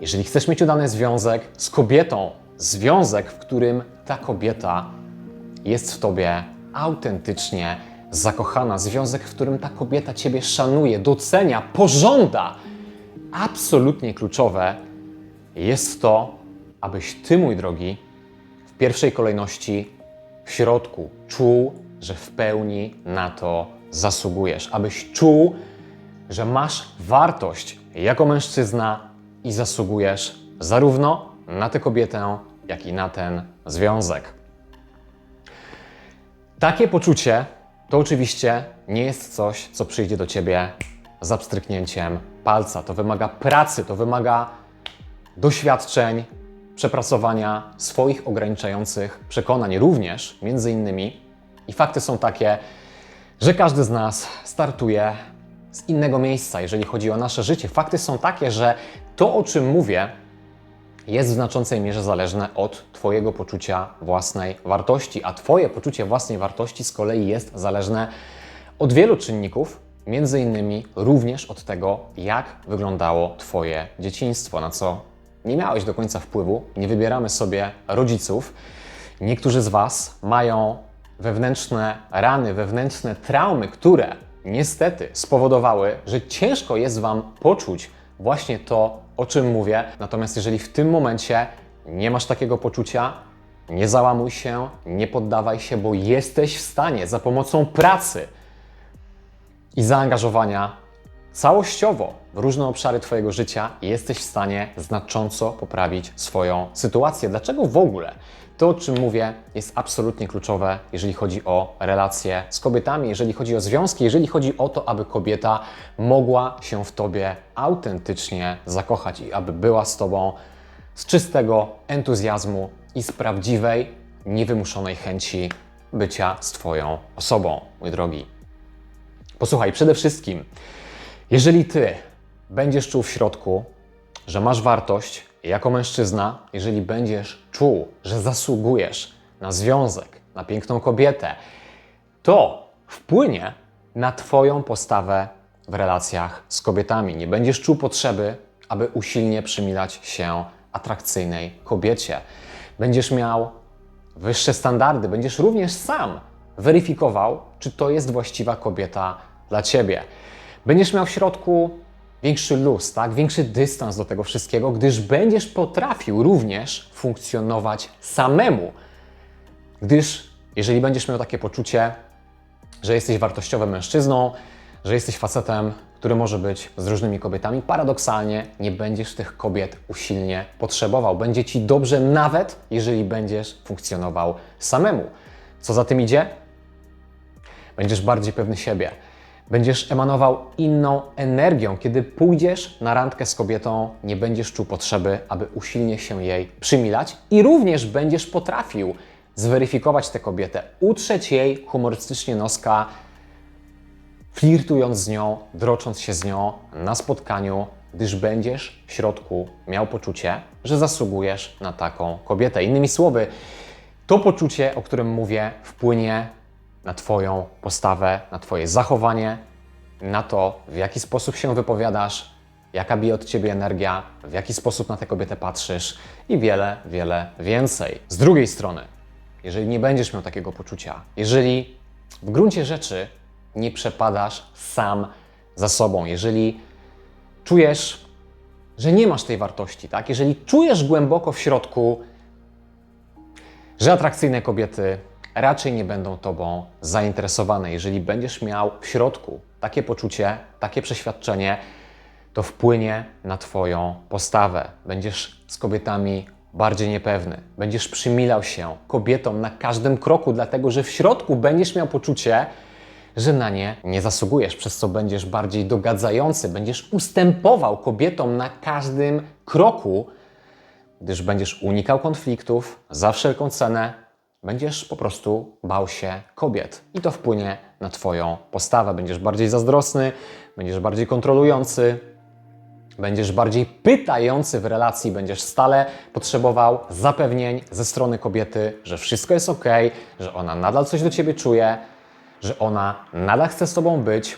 Jeżeli chcesz mieć udany związek z kobietą, związek, w którym ta kobieta jest w tobie autentycznie zakochana, związek, w którym ta kobieta ciebie szanuje, docenia, pożąda, absolutnie kluczowe jest to, abyś ty, mój drogi, w pierwszej kolejności w środku czuł, że w pełni na to zasługujesz, abyś czuł, że masz wartość jako mężczyzna i zasługujesz zarówno na tę kobietę, jak i na ten związek. Takie poczucie to oczywiście nie jest coś, co przyjdzie do ciebie za pstryknięciem palca. To wymaga pracy, to wymaga doświadczeń, przepracowania swoich ograniczających przekonań, również między innymi. I fakty są takie, że każdy z nas startuje z innego miejsca, jeżeli chodzi o nasze życie. Fakty są takie, że to, o czym mówię, jest w znaczącej mierze zależne od Twojego poczucia własnej wartości, a Twoje poczucie własnej wartości z kolei jest zależne od wielu czynników, między innymi również od tego, jak wyglądało Twoje dzieciństwo, na co nie miałeś do końca wpływu. Nie wybieramy sobie rodziców. Niektórzy z Was mają wewnętrzne rany, wewnętrzne traumy, które niestety spowodowały, że ciężko jest Wam poczuć właśnie to, o czym mówię. Natomiast jeżeli w tym momencie nie masz takiego poczucia, nie załamuj się, nie poddawaj się, bo jesteś w stanie za pomocą pracy i zaangażowania całościowo w różne obszary Twojego życia jesteś w stanie znacząco poprawić swoją sytuację. Dlaczego w ogóle? To, o czym mówię, jest absolutnie kluczowe, jeżeli chodzi o relacje z kobietami, jeżeli chodzi o związki, jeżeli chodzi o to, aby kobieta mogła się w Tobie autentycznie zakochać i aby była z Tobą z czystego entuzjazmu i z prawdziwej, niewymuszonej chęci bycia z Twoją osobą, mój drogi. Posłuchaj, przede wszystkim, jeżeli ty będziesz czuł w środku, że masz wartość jako mężczyzna, jeżeli będziesz czuł, że zasługujesz na związek, na piękną kobietę, to wpłynie na Twoją postawę w relacjach z kobietami. Nie będziesz czuł potrzeby, aby usilnie przymilać się atrakcyjnej kobiecie. Będziesz miał wyższe standardy, będziesz również sam weryfikował, czy to jest właściwa kobieta dla ciebie. Będziesz miał w środku większy luz, tak? większy dystans do tego wszystkiego, gdyż będziesz potrafił również funkcjonować samemu. Gdyż jeżeli będziesz miał takie poczucie, że jesteś wartościowym mężczyzną, że jesteś facetem, który może być z różnymi kobietami, paradoksalnie nie będziesz tych kobiet usilnie potrzebował. Będzie ci dobrze nawet, jeżeli będziesz funkcjonował samemu. Co za tym idzie? Będziesz bardziej pewny siebie. Będziesz emanował inną energią. Kiedy pójdziesz na randkę z kobietą, nie będziesz czuł potrzeby, aby usilnie się jej przymilać i również będziesz potrafił zweryfikować tę kobietę, utrzeć jej humorystycznie noska, flirtując z nią, drocząc się z nią na spotkaniu, gdyż będziesz w środku miał poczucie, że zasługujesz na taką kobietę. Innymi słowy, to poczucie, o którym mówię, wpłynie na Twoją postawę, na Twoje zachowanie, na to, w jaki sposób się wypowiadasz, jaka bije od Ciebie energia, w jaki sposób na tę kobietę patrzysz i wiele, wiele więcej. Z drugiej strony, jeżeli nie będziesz miał takiego poczucia, jeżeli w gruncie rzeczy nie przepadasz sam za sobą, jeżeli czujesz, że nie masz tej wartości, tak? Jeżeli czujesz głęboko w środku, że atrakcyjne kobiety raczej nie będą Tobą zainteresowane. Jeżeli będziesz miał w środku takie poczucie, takie przeświadczenie, to wpłynie na Twoją postawę. Będziesz z kobietami bardziej niepewny. Będziesz przymilał się kobietom na każdym kroku, dlatego że w środku będziesz miał poczucie, że na nie nie zasługujesz, przez co będziesz bardziej dogadzający, będziesz ustępował kobietom na każdym kroku, gdyż będziesz unikał konfliktów za wszelką cenę, będziesz po prostu bał się kobiet i to wpłynie na Twoją postawę. Będziesz bardziej zazdrosny, będziesz bardziej kontrolujący, będziesz bardziej pytający w relacji, będziesz stale potrzebował zapewnień ze strony kobiety, że wszystko jest ok, że ona nadal coś do Ciebie czuje, że ona nadal chce z Tobą być.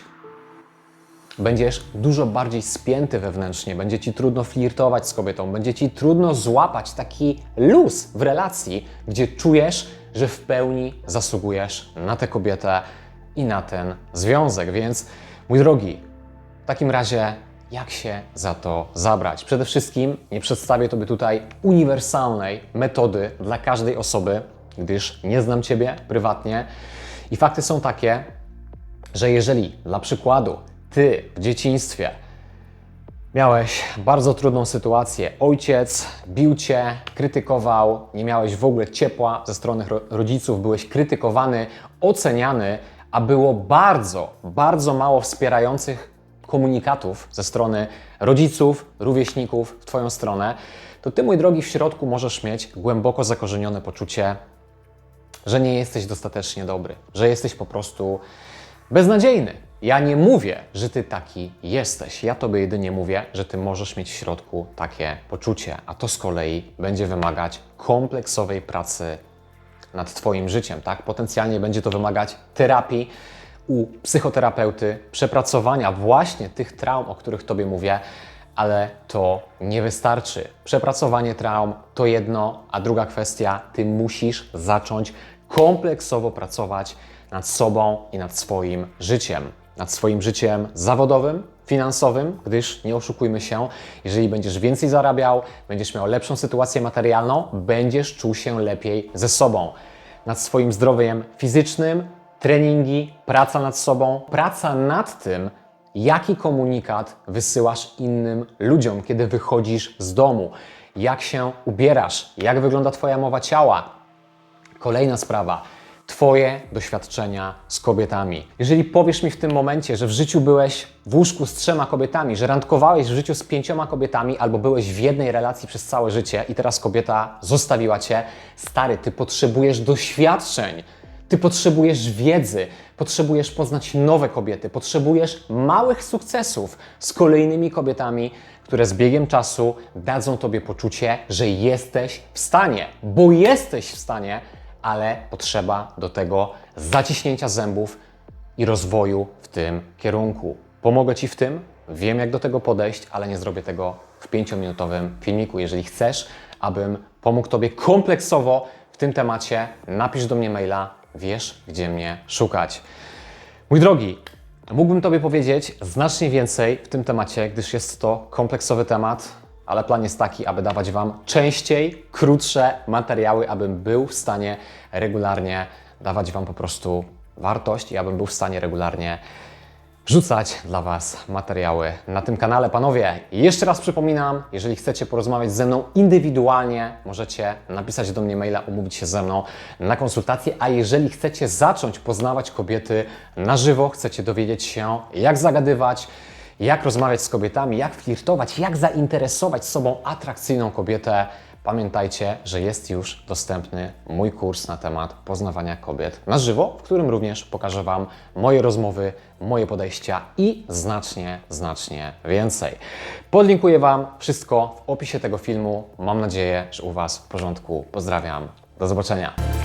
będziesz dużo bardziej spięty wewnętrznie, będzie ci trudno flirtować z kobietą, będzie ci trudno złapać taki luz w relacji, gdzie czujesz, że w pełni zasługujesz na tę kobietę i na ten związek. Więc, mój drogi, w takim razie, jak się za to zabrać? Przede wszystkim nie przedstawię Tobie tutaj uniwersalnej metody dla każdej osoby, gdyż nie znam Ciebie prywatnie. I fakty są takie, że jeżeli dla przykładu Ty w dzieciństwie miałeś bardzo trudną sytuację, ojciec bił Cię, krytykował, nie miałeś w ogóle ciepła ze strony ro- rodziców, byłeś krytykowany, oceniany, a było bardzo, bardzo mało wspierających komunikatów ze strony rodziców, rówieśników w Twoją stronę, to Ty, mój drogi, w środku możesz mieć głęboko zakorzenione poczucie, że nie jesteś dostatecznie dobry, że jesteś po prostu beznadziejny. Ja nie mówię, że ty taki jesteś. Ja tobie jedynie mówię, że ty możesz mieć w środku takie poczucie, a to z kolei będzie wymagać kompleksowej pracy nad Twoim życiem, tak? Potencjalnie będzie to wymagać terapii u psychoterapeuty, przepracowania właśnie tych traum, o których Tobie mówię, ale to nie wystarczy. Przepracowanie traum to jedno, a druga kwestia, Ty musisz zacząć kompleksowo pracować nad sobą i nad swoim życiem. Nad swoim życiem zawodowym, finansowym, gdyż nie oszukujmy się, jeżeli będziesz więcej zarabiał, będziesz miał lepszą sytuację materialną, będziesz czuł się lepiej ze sobą. Nad swoim zdrowiem fizycznym, treningi, praca nad sobą, praca nad tym, jaki komunikat wysyłasz innym ludziom, kiedy wychodzisz z domu, jak się ubierasz, jak wygląda Twoja mowa ciała, Kolejna sprawa. Twoje doświadczenia z kobietami. Jeżeli powiesz mi w tym momencie, że w życiu byłeś w łóżku z trzema kobietami, że randkowałeś w życiu z pięcioma kobietami, albo byłeś w jednej relacji przez całe życie i teraz kobieta zostawiła cię, stary, ty potrzebujesz doświadczeń. Ty potrzebujesz wiedzy, potrzebujesz poznać nowe kobiety, potrzebujesz małych sukcesów z kolejnymi kobietami, które z biegiem czasu dadzą tobie poczucie, że jesteś w stanie, bo jesteś w stanie, ale potrzeba do tego zaciśnięcia zębów i rozwoju w tym kierunku. Pomogę Ci w tym, wiem jak do tego podejść, ale nie zrobię tego w pięciominutowym filmiku. Jeżeli chcesz, abym pomógł Tobie kompleksowo w tym temacie, napisz do mnie maila, wiesz gdzie mnie szukać. Mój drogi, mógłbym Tobie powiedzieć znacznie więcej w tym temacie, gdyż jest to kompleksowy temat, ale plan jest taki, aby dawać Wam częściej, krótsze materiały, abym był w stanie regularnie dawać Wam po prostu wartość i abym był w stanie regularnie wrzucać dla Was materiały na tym kanale. Panowie, jeszcze raz przypominam, jeżeli chcecie porozmawiać ze mną indywidualnie, możecie napisać do mnie maila, umówić się ze mną na konsultację, a jeżeli chcecie zacząć poznawać kobiety na żywo, chcecie dowiedzieć się, jak zagadywać, jak rozmawiać z kobietami, jak flirtować, jak zainteresować sobą atrakcyjną kobietę, pamiętajcie, że jest już dostępny mój kurs na temat poznawania kobiet na żywo, w którym również pokażę Wam moje rozmowy, moje podejścia i znacznie, znacznie więcej. Podlinkuję Wam wszystko w opisie tego filmu. Mam nadzieję, że u Was w porządku. Pozdrawiam. Do zobaczenia.